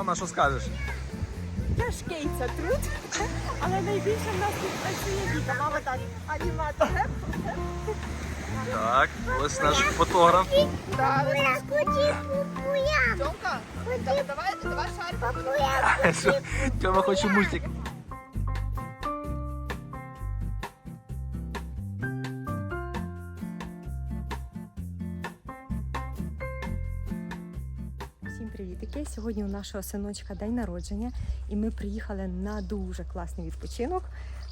Мама, що скажеш? Тяжкий це труд, але найбільше в нас тут працює Віка. Мама так, аніматор. Так, ось наш фотограф. Так, Тьомка, давай, давай шарик. Тьома хоче мультик. Привітики! Сьогодні у нашого синочка день народження, і ми приїхали на дуже класний відпочинок.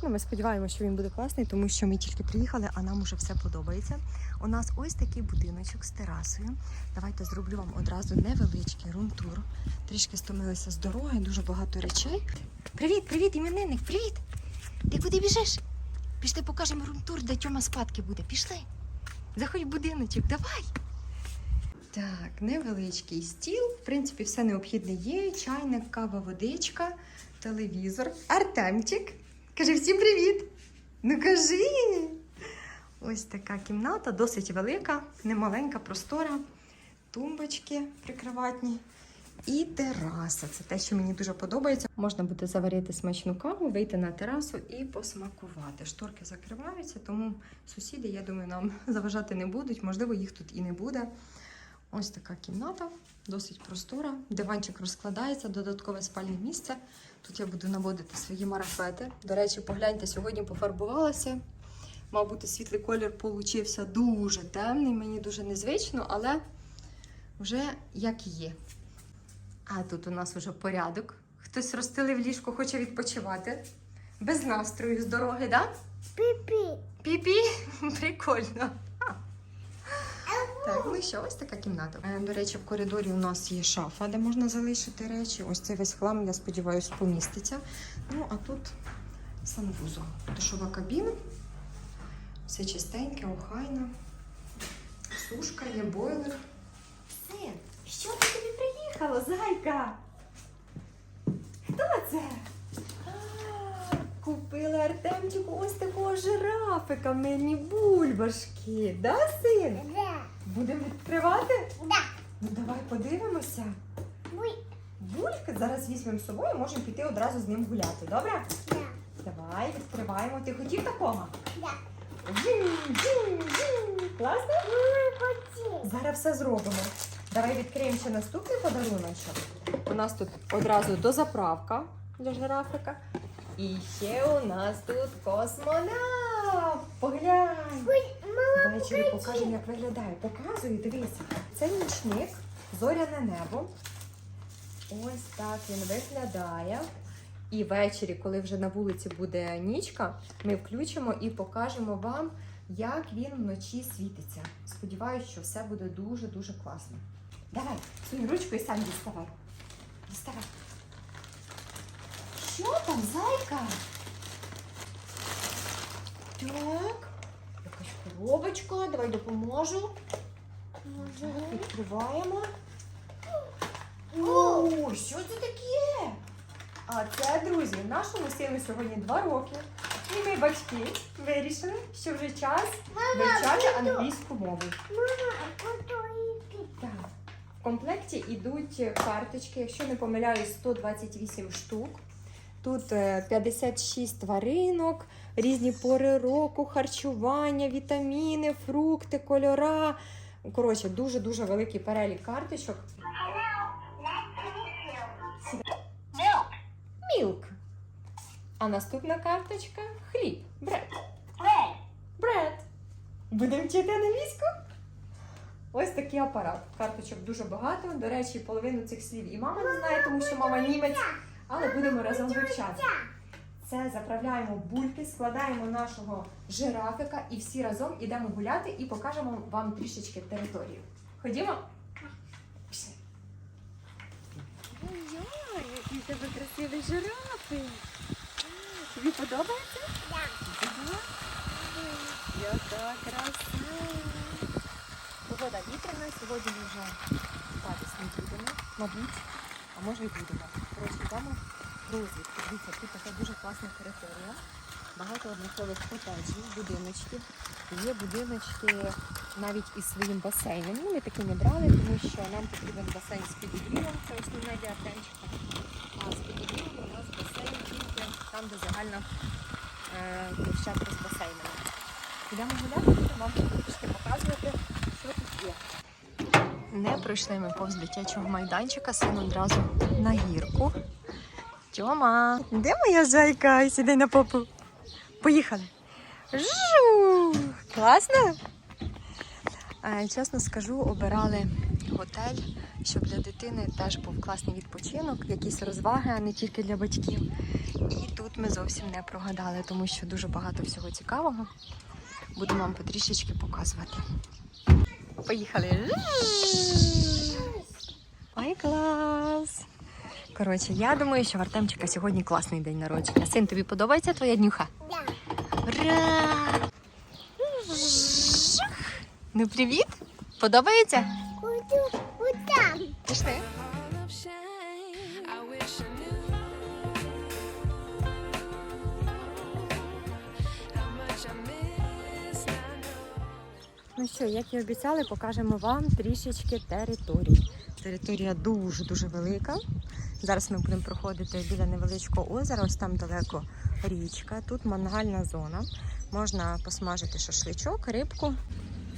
Ну, ми сподіваємося, що він буде класний, тому що ми тільки приїхали, а нам уже все подобається. У нас ось такий будиночок з терасою. Давайте зроблю вам одразу невеличкий рум-тур. Трішки стомилися з дороги, дуже багато речей. Привіт, привіт, іменинник, привіт! Ти куди біжиш? Пішли покажемо рум-тур, де Тьома спадки буде. Пішли. Заходь в будиночок, давай. Так, невеличкий стіл. В принципі, все необхідне є. Чайник, кава, водичка, телевізор. Артемчик. Кажи всім привіт. Ну кажи. Ось така кімната, досить велика, немаленька, простора. Тумбочки прикриватні. І тераса. Це те, що мені дуже подобається. Можна буде заварити смачну каву, вийти на терасу і посмакувати. Шторки закриваються, тому сусіди, я думаю, нам заважати не будуть. Можливо, їх тут і не буде. Ось така кімната, досить простора. Диванчик розкладається, додаткове спальне місце. Тут я буду наводити свої марафети. До речі, погляньте, сьогодні пофарбувалася. Мав бути світлий колір получився дуже темний, мені дуже незвично, але вже як є. А тут у нас вже порядок. Хтось розстелив ліжко, хоче відпочивати. Без настрою з дороги, так? Да? пипи. Пі-пі, прикольно. Так, ну що, ось така кімната. Е, До речі, в коридорі у нас є шафа, де можна залишити речі. Ось цей весь хлам, я сподіваюся, поміститься. Ну, а тут санвузол. Душова кабіна. Все чистеньке, охайно. Сушка, є бойлер. Син, що ти тобі приїхало, зайка? Хто це? Купила Артемчику ось такого жирафика, мені бульбашки. Да, син? Да, Будемо відкривати? да. Ну давай подивимося. Буй. Булька зараз візьмемо з собою, можемо піти одразу з ним гуляти, добре? Да, Давай, відкриваємо. Ти хотів такого? да. Класно? Хотів. Зараз все зробимо. Давай відкриємо ще наступний подаруночок. У нас тут одразу дозаправка для жирафика. І ще у нас тут космонавт. Поглянь. Ввечері покажемо, як виглядає. Показую, дивися. Це нічник, зоряне небо. Ось так він виглядає. І ввечері, коли вже на вулиці буде нічка, ми включимо і покажемо вам, як він вночі світиться. Сподіваюсь, що все буде дуже-дуже класно. Давай, свою ручку і сам діставай. Діставай. Що там, зайка? Так. Якась коробочка, давай допоможу. Так, відкриваємо. О, що це таке? А це, друзі, нашому сину сьогодні два роки. І ми, батьки, вирішили, що вже час вивчати англійську мову. Так. В комплекті йдуть карточки, якщо не помиляюсь, 128 штук. Тут е, 56 тваринок, різні пори року, харчування, вітаміни, фрукти, кольора. Коротше, дуже-дуже великий перелік карточок. Milk. Мілк. А наступна карточка хліб. Бред. Bread. Бред. Будемо вчити англійську? Ось такий апарат. Карточок дуже багато. До речі, половину цих слів і мама не знає, тому що мама німець. Але будемо разом вивчати. Це заправляємо бульки, складаємо нашого жирафика і всі разом ідемо гуляти і покажемо вам трішечки територію. Ходімо? Пішли. Ой, який тебе красивий жирафик. Тобі подобається? Да. Ага. Яка краса. Погода вітряна, сьогодні вже не будемо, мабуть, а може і будемо. Коротше, йдемо. Дивіться, тут така дуже класна територія. Багато однакових котеджів, будиночків. Є будиночки навіть із своїм басейном. Ну, ми таки не брали, тому що нам потрібен басейн з підігрівом. Це основне для А з підігрівом у нас басейн тільки там, де загальна е, площадка з басейнами. Йдемо гуляти, вам трішки показувати, що тут є. Не пройшли ми повз дитячого майданчика, син одразу на гірку. Тьома, де моя зайка? Сідай на попу. Поїхали. Жу! Класно? Чесно скажу, обирали готель, щоб для дитини теж був класний відпочинок, якісь розваги, а не тільки для батьків. І тут ми зовсім не прогадали, тому що дуже багато всього цікавого. Буду вам потрішечки показувати. Поїхали. Ой, клас! Коротше, я думаю, що в Артемчика сьогодні класний день народження. Син, тобі подобається твоя днюха? Так. Ура! Ну, привіт! Подобається? Що, як і обіцяли, покажемо вам трішечки території. Територія дуже-дуже велика. Зараз ми будемо проходити біля невеличкого озера, ось там далеко річка. Тут мангальна зона. Можна посмажити шашличок, рибку.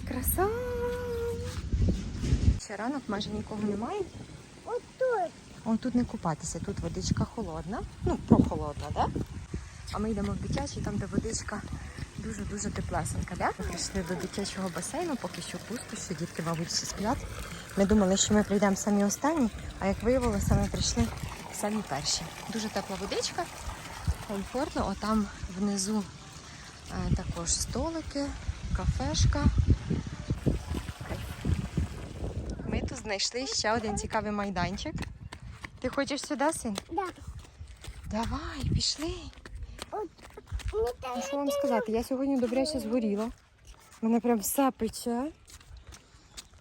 Краса! Ще ранок майже нікого немає. Отут. О, тут не купатися, тут водичка холодна. Ну, прохолодна, так? Да? А ми йдемо в дитячий, там, де водичка дуже-дуже теплесенька, да? Ми прийшли до дитячого басейну, поки що пусто, що дітки, мабуть, всі сплять. Ми думали, що ми прийдемо самі останні, а як виявилося, ми прийшли самі перші. Дуже тепла водичка, комфортно. Отам внизу е, також столики, кафешка. Ми тут знайшли ще один цікавий майданчик. Ти хочеш сюди, син? Да. Давай, пішли. Ну, що вам сказати? Я сьогодні добряче згоріла. Мене прям все пече.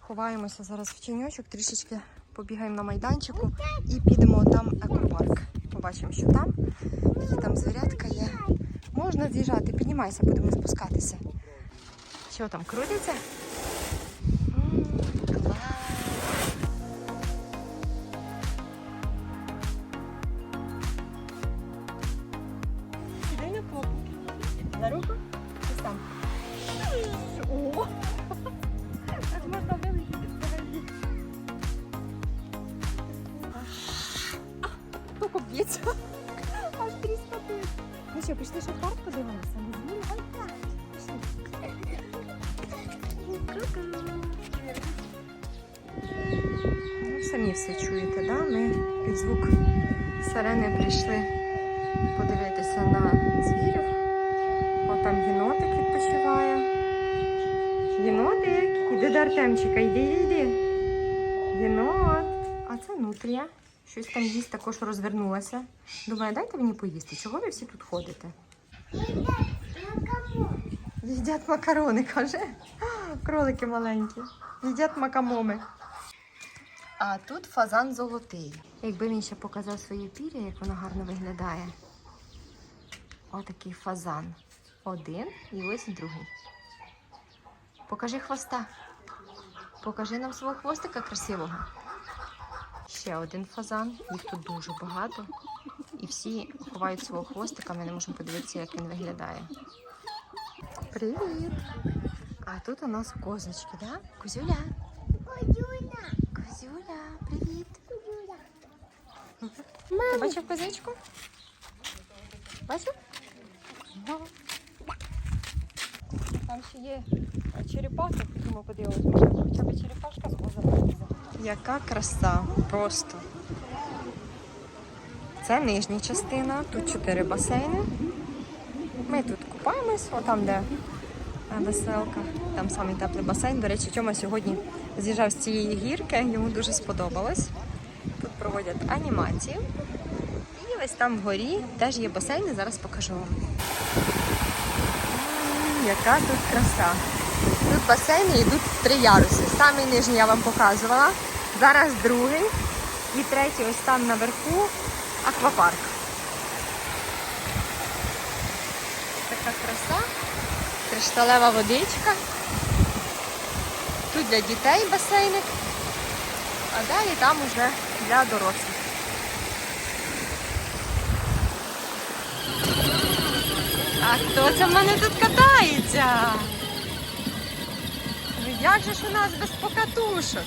Ховаємося зараз в тіньочок, трішечки побігаємо на майданчику і підемо там екопарк. Побачимо, що там, які там зарядка є. Можна з'їжджати, піднімайся, будемо спускатися. Що там, крутиться? На попу. На руку? Ось там. О! Так можна вилетіти взагалі. Тільки б'ється. Аж тріскати. Ну що, пішли ще в парк подивимося? Ой, так. Пішли. Ну, самі все чуєте, да? Ми під звук сирени прийшли подивитися на звірів. О, там єнотик відпочиває. Єнотик, іди до Артемчика, йди, йди. Єнот. А це нутрія. Щось там їсть, також розвернулася. Думаю, дайте мені поїсти. Чого ви всі тут ходите? Їдять макарони, каже. Кролики маленькі. Їдять макамоми. А тут фазан золотий. Якби він ще показав своє пір'я, як воно гарно виглядає. Отакий фазан. Один і ось другий. Покажи хвоста. Покажи нам свого хвостика красивого. Ще один фазан. Їх тут дуже багато. І всі ховають свого хвостика. Ми не можемо подивитися, як він виглядає. Привіт! А тут у нас козочки, да? Козюля. Кузюля. Козюля, привіт. Кузюля. Ти бачив козичку? Бачив? Там ще є черепахи, ходімо подивимось, може хоча б черепашка з озера. Яка краса, просто. Це нижня частина, тут чотири басейни. Ми тут купаємось, отам, де е, веселка, там самий теплий басейн. До речі, Тьома сьогодні з'їжджав з цієї гірки, йому дуже сподобалось. Тут проводять анімацію. І ось там вгорі теж є басейни, зараз покажу вам. Яка тут краса. Тут басейни йдуть в три яруси. Самий нижній я вам показувала. Зараз другий. І третій ось там наверху аквапарк. Така краса. Кришталева водичка. Тут для дітей басейник. А далі там уже для дорослих. А хто це в мене тут катається? Ну як же ж у нас без покатушок?